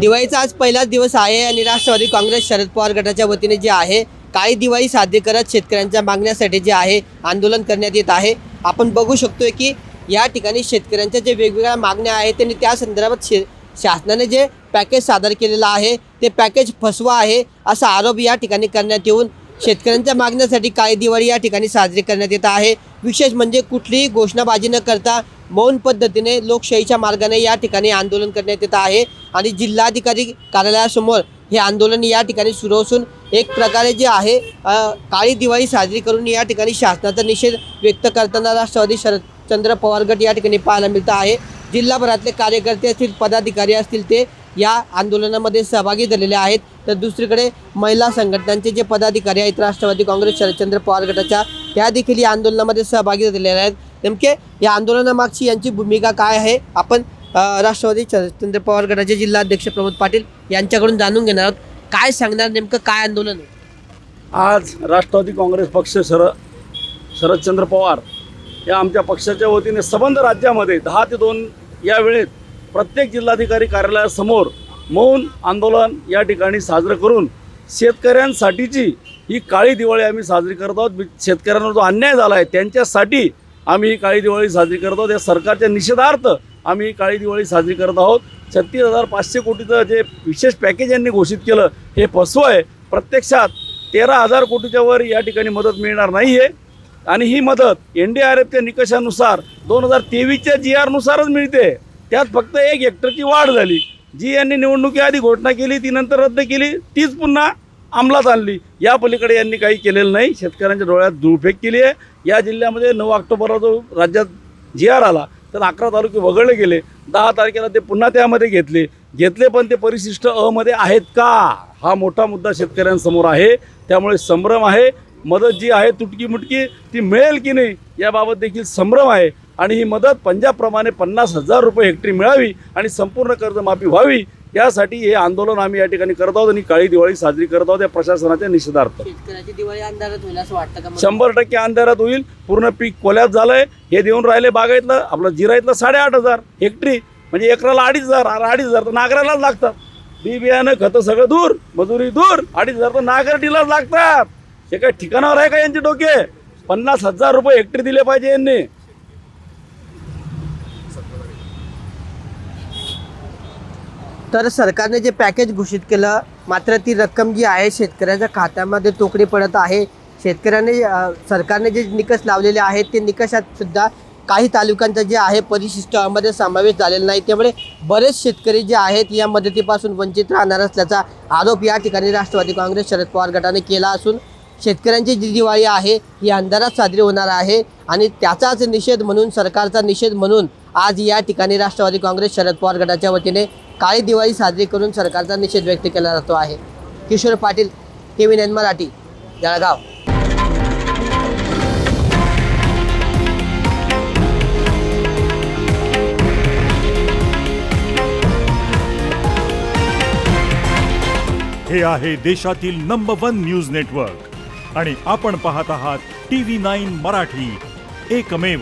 दिवाळीचा आज पहिलाच दिवस आहे आणि राष्ट्रवादी काँग्रेस शरद पवार गटाच्या वतीने जे आहे काळी दिवाळी साध्य करत शेतकऱ्यांच्या मागण्यासाठी जे आहे आंदोलन करण्यात येत आहे. आपण बघू शकतोय की या ठिकाणी शेतकऱ्यांच्या जे वेगवेगळ्या मागण्या आहेत त्यांनी त्या संदर्भात शे शासनाने जे पॅकेज सादर केलेलं आहे ते पॅकेज फसवा आहे असा आरोप या ठिकाणी करण्यात येऊन शेतकऱ्यांच्या मागण्यासाठी काळी दिवाळी या ठिकाणी साजरी करण्यात येत आहे. विशेष म्हणजे कुठलीही घोषणाबाजी न करता मौन पद्धतीने लोकशाहीच्या मार्गाने या ठिकाणी आंदोलन करण्यात येत आहे. आणि जिल्हाधिकारी कार्यालयासमोर हे आंदोलन या ठिकाणी सुरू असून एक प्रकारे जे आहे काळी दिवाळी साजरी करून या ठिकाणी शासनाचा निषेध व्यक्त करताना राष्ट्रवादी शरदचंद्र पवार गट या ठिकाणी पाहायला मिळत आहे. जिल्हाभरातले कार्यकर्ते असतील पदाधिकारी असतील ते या आंदोलनामध्ये सहभागी झालेले आहेत. तर दुसरीकडे महिला संघटनांचे जे पदाधिकारी आहेत राष्ट्रवादी काँग्रेस शरदचंद्र पवार गटाच्या त्या देखील या आंदोलनामध्ये सहभागी झालेल्या आहेत. नेमके या आंदोलनामागची यांची भूमिका काय आहे? आपण राष्ट्रवादी शरदचंद्र पवार गटाचे जिल्हाध्यक्ष प्रमोद पाटील यांच्याकडून जाणून घेणार आहोत. काय सांगणार नेमकं काय आंदोलन आहे? आज राष्ट्रवादी काँग्रेस पक्ष शर शरदचंद्र पवार या आमच्या पक्षाच्या वतीने संबंध राज्यामध्ये दहा ते दोन या वेळेत प्रत्येक जिल्हाधिकारी कार्यालयासमोर मौन आंदोलन या ठिकाणी साजरं करून शेतकऱ्यांसाठीची ही काळी दिवाळी आम्ही साजरी करत आहोत. शेतकऱ्यांवर जो अन्याय झाला आहे त्यांच्यासाठी आम्ही ही काळी दिवाळी साजरी करत आहोत. या सरकारच्या निषेधार्थ आम्ही ही काळी दिवाळी साजरी करत आहोत. छत्तीस हजार पाचशे कोटीचं जे विशेष पॅकेज यांनी घोषित केलं हे फसवं आहे. प्रत्यक्षात तेरा हजार कोटीच्या वर या ठिकाणी मदत मिळणार नाही आहे आणि ही मदत एन डी आर एफच्या निकषानुसार दोन हजार तेवीसच्या जी आरनुसारच मिळते. त्यात फक्त एक हेक्टरची वाढ झाली. जी यांनी निवडणुकीआधी घोषणा केली ती नंतर रद्द केली तीच पुन्हा अंमलात आणली. या पलीकडे यांनी काही केलेलं नाही. शेतकऱ्यांच्या डोळ्यात धुळफेक केली आहे. या जिल्ह्यामध्ये नऊ ऑक्टोबरला जो राज्यात जी आर आला तर अकरा तालुके वगळले गेले. दहा तारखेला ते पुन्हा त्यामध्ये घेतले. घेतले पण ते परिशिष्ट अमध्ये आहेत का? हा मोठा मुद्दा शेतकऱ्यांसमोर आहे. त्यामुळे संभ्रम आहे. मदत जी आहे तुटकी मुटकी ती मिळेल की नाही याबाबत देखील संभ्रम आहे. आणि ही मदत पंजाबप्रमाणे पन्नास हजार रुपये हेक्टरी मिळावी आणि संपूर्ण कर्जमाफी व्हावी यासाठी हे आंदोलन आम्ही या ठिकाणी करत आहोत आणि काळी दिवाळी साजरी करत आहोत या प्रशासनाच्या निषेधार्थ. शेतकऱ्याची दिवाळी अंधारात होईल असं वाटतं का मला? शंभर टक्के अंधारात होईल. पूर्ण पीक कोल्यात झालंय. हे देऊन राहिले बागायतलं. आपलं जिरायतलं साडेआठ हजार हेक्टरी. म्हणजे एकराला अडीच हजार अडीच हजार तर नागरालाच लागतात. बी बियाणं खतं सगळं दूर मजुरी दूर. अडीच हजार तर नागरटीलाच लागतात. हे काय ठिकाणावर आहे का यांचे डोके? पन्नास हजार रुपये हेक्टरी दिले पाहिजे यांनी. तर सरकारने जे पॅकेज घोषित केलं मात्र ती रक्कम जी आहे शेतकऱ्याच्या खात्यामध्ये तोकडी पडत आहे. शेतकऱ्याने सरकारने जे निकष लावलेले आहेत ते निकषात सुद्धा काही तालुक्यांचा जे आहे परिशिष्टामध्ये समावेश झालेला नाही. त्यामुळे बरेच शेतकरी जे आहेत या मदतीपासून वंचित राहणार असल्याचा आरोप या ठिकाणी राष्ट्रवादी काँग्रेस शरद पवार गटाने केला असून शेतकऱ्यांची जी दिवाळी आहे ही अंधारात साजरी होणार आहे आणि त्याचाच निषेध म्हणून सरकारचा निषेध म्हणून आज या ठिकाणी राष्ट्रवादी काँग्रेस शरद पवार गटाच्या वतीने काळी दिवाळी साजरी करून सरकारचा निषेध व्यक्त केला जातो आहे. Kishor Patil T V nine Marathi Jalgaon. हे आहे देशातील नंबर वन न्यूज नेटवर्क आणि आपण पाहत आहात टी व्ही नाईन मराठी. एकमेव.